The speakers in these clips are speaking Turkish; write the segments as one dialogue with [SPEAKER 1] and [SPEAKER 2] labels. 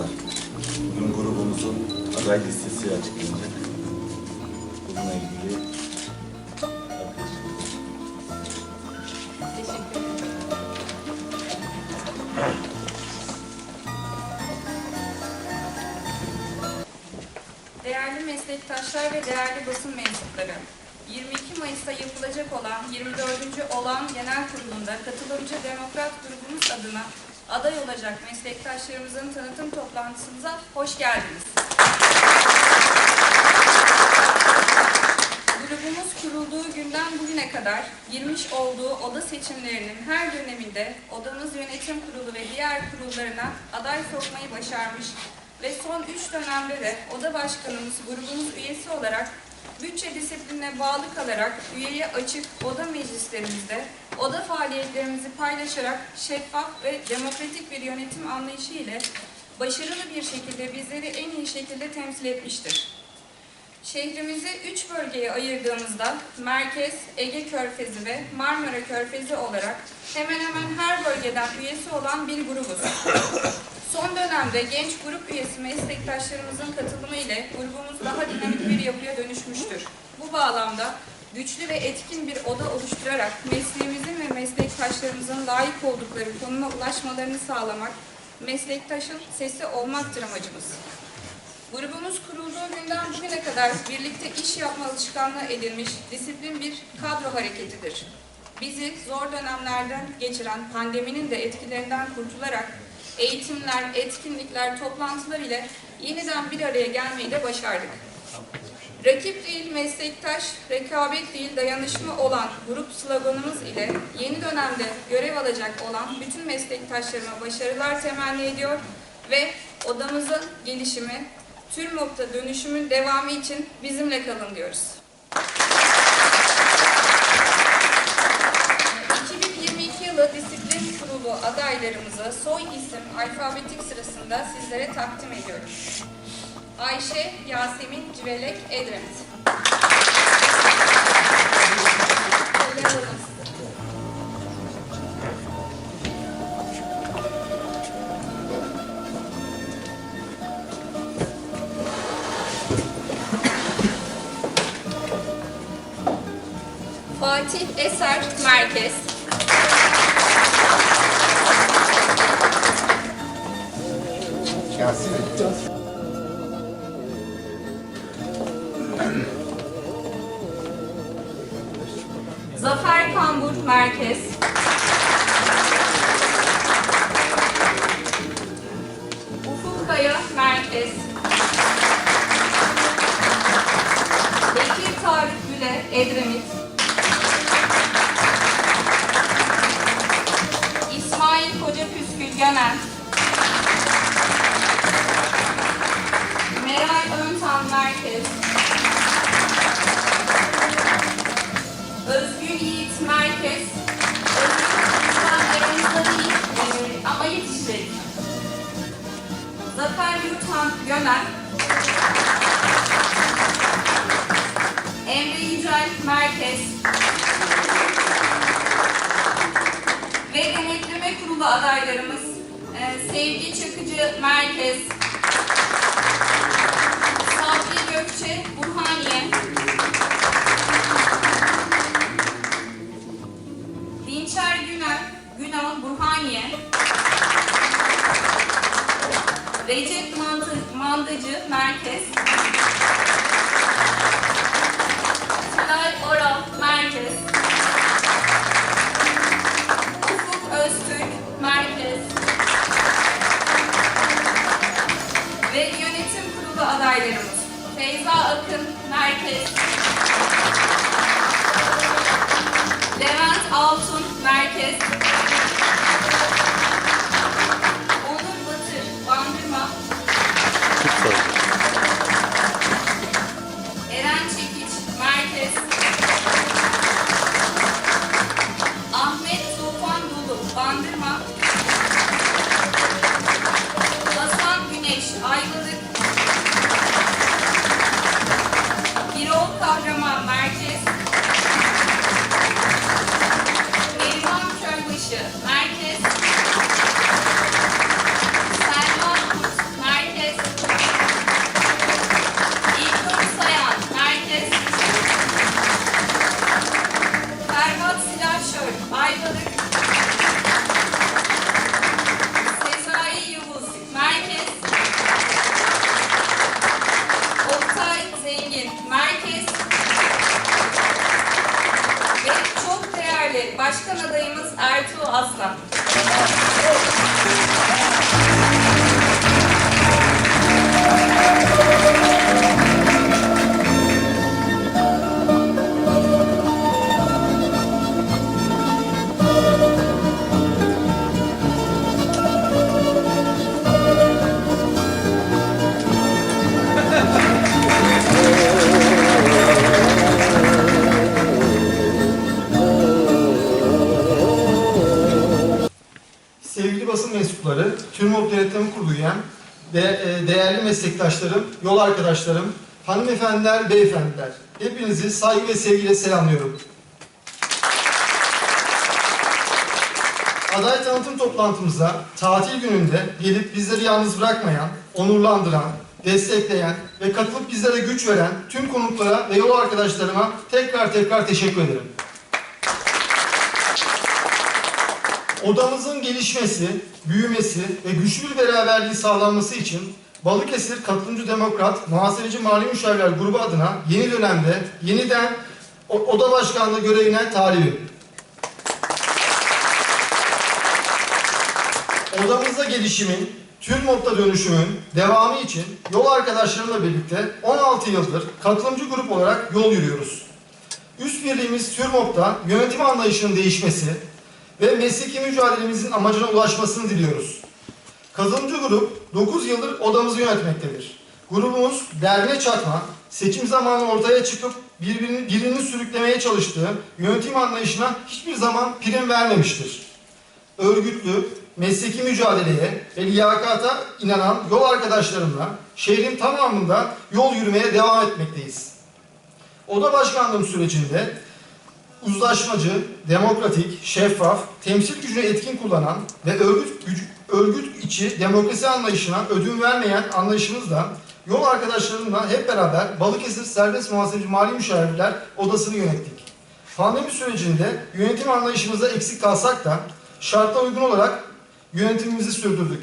[SPEAKER 1] dostlar. Bugün grubumuzun aday listesi açıklanacak. Bununla ilgili
[SPEAKER 2] Değerli meslektaşlar ve değerli basın mensupları, 22 Mayıs'ta yapılacak olan 24. olan genel kurulunda katılımcı Demokrat grubumuz adına aday olacak meslektaşlarımızın tanıtım toplantısımıza hoş geldiniz. Grubumuz kurulduğu günden bugüne kadar girmiş olduğu oda seçimlerinin her döneminde odamız yönetim kurulu ve diğer kurullarına aday sokmayı başarmış ve son üç dönemde de oda başkanımız grubumuz üyesi olarak bütçe disiplinine bağlı kalarak üyeye açık oda meclislerimizde oda faaliyetlerimizi paylaşarak şeffaf ve demokratik bir yönetim anlayışı ile başarılı bir şekilde bizleri en iyi şekilde temsil etmiştir. Şehrimizi üç bölgeye ayırdığımızda Merkez, Ege Körfezi ve Marmara Körfezi olarak hemen hemen her bölgeden üyesi olan bir grubuz. Son dönemde genç grup üyesi meslektaşlarımızın katılımı ile grubumuz daha dinamik bir yapıya dönüşmüştür. Bu bağlamda güçlü ve etkin bir oda oluşturarak mesleğimizin ve meslektaşlarımızın layık oldukları konuma ulaşmalarını sağlamak, meslektaşın sesi olmaktır amacımız. Grubumuz kurulduğu günden bugüne kadar birlikte iş yapma alışkanlığı edilmiş disiplin bir kadro hareketidir. Bizi zor dönemlerden geçiren pandeminin de etkilerinden kurtularak eğitimler, etkinlikler, toplantılar ile yeniden bir araya gelmeyi de başardık. Rakip değil meslektaş, rekabet değil dayanışma olan grup sloganımız ile yeni dönemde görev alacak olan bütün meslektaşlarıma başarılar temenni ediyor ve odamızın gelişimi, tüm nokta dönüşümün devamı için bizimle kalın diyoruz. 2022 yılı disiplin kurulu adaylarımızı soy isim alfabetik sırasında sizlere takdim ediyorum. Ayşe Yasemin Civelek Edremit. Fatih Eser Merkez. Zafer Marquez Göner, Emre Yücel Merkez. Ve denetleme kurulu adaylarımız e, Sevgi Çakıcı Merkez, Sabri Gökçe Burhaniye, Dinçer Güner Günal Burhaniye, Recep Mantı, Mandacı Merkez, Tülay Oral Merkez, Ufuk Öztürk Merkez. Ve yönetim kurulu adaylarımız. Feyza Akın Merkez, Levent Altun Merkez, başkan adayımız Ertuğ Aslan.
[SPEAKER 3] Ve e, değerli meslektaşlarım, yol arkadaşlarım, hanımefendiler, beyefendiler. Hepinizi saygı ve sevgiyle selamlıyorum. Aday tanıtım toplantımıza tatil gününde gelip bizleri yalnız bırakmayan, onurlandıran, destekleyen ve katılıp bizlere güç veren tüm konuklara ve yol arkadaşlarıma tekrar tekrar teşekkür ederim. Odamızın gelişmesi, büyümesi ve güçlü bir beraberliği sağlanması için Balıkesir Katılımcı Demokrat Muhasebeci Mali Müşavirler Grubu adına yeni dönemde yeniden oda başkanlığı görevine talibim. Odamızda gelişimin, TÜRMOB'da dönüşümün devamı için yol arkadaşlarımla birlikte 16 yıldır katılımcı grup olarak yol yürüyoruz. Üst birliğimiz TÜRMOB'da yönetim anlayışının değişmesi ve mesleki mücadelemizin amacına ulaşmasını diliyoruz. Katılımcı grup 9 yıldır odamızı yönetmektedir. Grubumuz derme çatma, seçim zamanı ortaya çıkıp birbirini, birini sürüklemeye çalıştığı yönetim anlayışına hiçbir zaman prim vermemiştir. Örgütlü, mesleki mücadeleye ve liyakata inanan yol arkadaşlarımla şehrin tamamında yol yürümeye devam etmekteyiz. Oda başkanlığım sürecinde uzlaşmacı, demokratik, şeffaf, temsil gücünü etkin kullanan ve örgüt, güc- örgüt içi demokrasi anlayışına ödün vermeyen anlayışımızla yol arkadaşlarımla hep beraber Balıkesir Serbest Muhasebeci Mali Müşavirler Odası'nı yönettik. Pandemi sürecinde yönetim anlayışımızda eksik kalsak da şartlara uygun olarak yönetimimizi sürdürdük.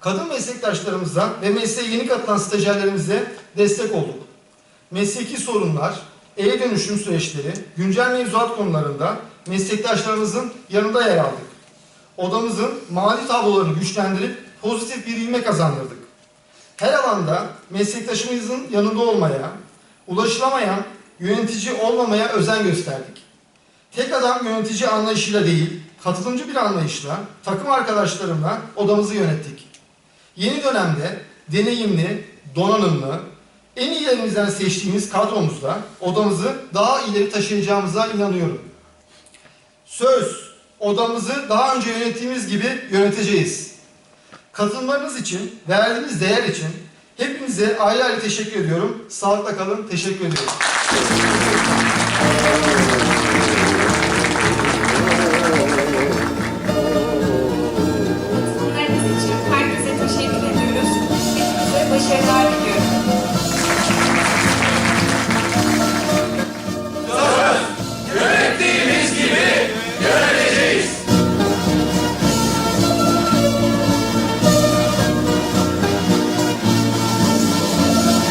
[SPEAKER 3] Kadın meslektaşlarımıza ve mesleğe yeni katılan stajyerlerimize destek olduk mesleki sorunlar, e-dönüşüm süreçleri, güncel mevzuat konularında meslektaşlarımızın yanında yer aldık. Odamızın mali tablolarını güçlendirip pozitif bir ivme kazandırdık. Her alanda meslektaşımızın yanında olmaya, ulaşılamayan yönetici olmamaya özen gösterdik. Tek adam yönetici anlayışıyla değil, katılımcı bir anlayışla, takım arkadaşlarımla odamızı yönettik. Yeni dönemde deneyimli, donanımlı, en iyilerimizden seçtiğimiz kadromuzla odamızı daha ileri taşıyacağımıza inanıyorum. Söz, odamızı daha önce yönettiğimiz gibi yöneteceğiz. Katılmanız için, verdiğiniz değer için hepinize ayrı ayrı teşekkür ediyorum. Sağlıkla kalın, teşekkür ediyorum. Herkese teşekkür ediyoruz. Hepinize başarılar diliyoruz.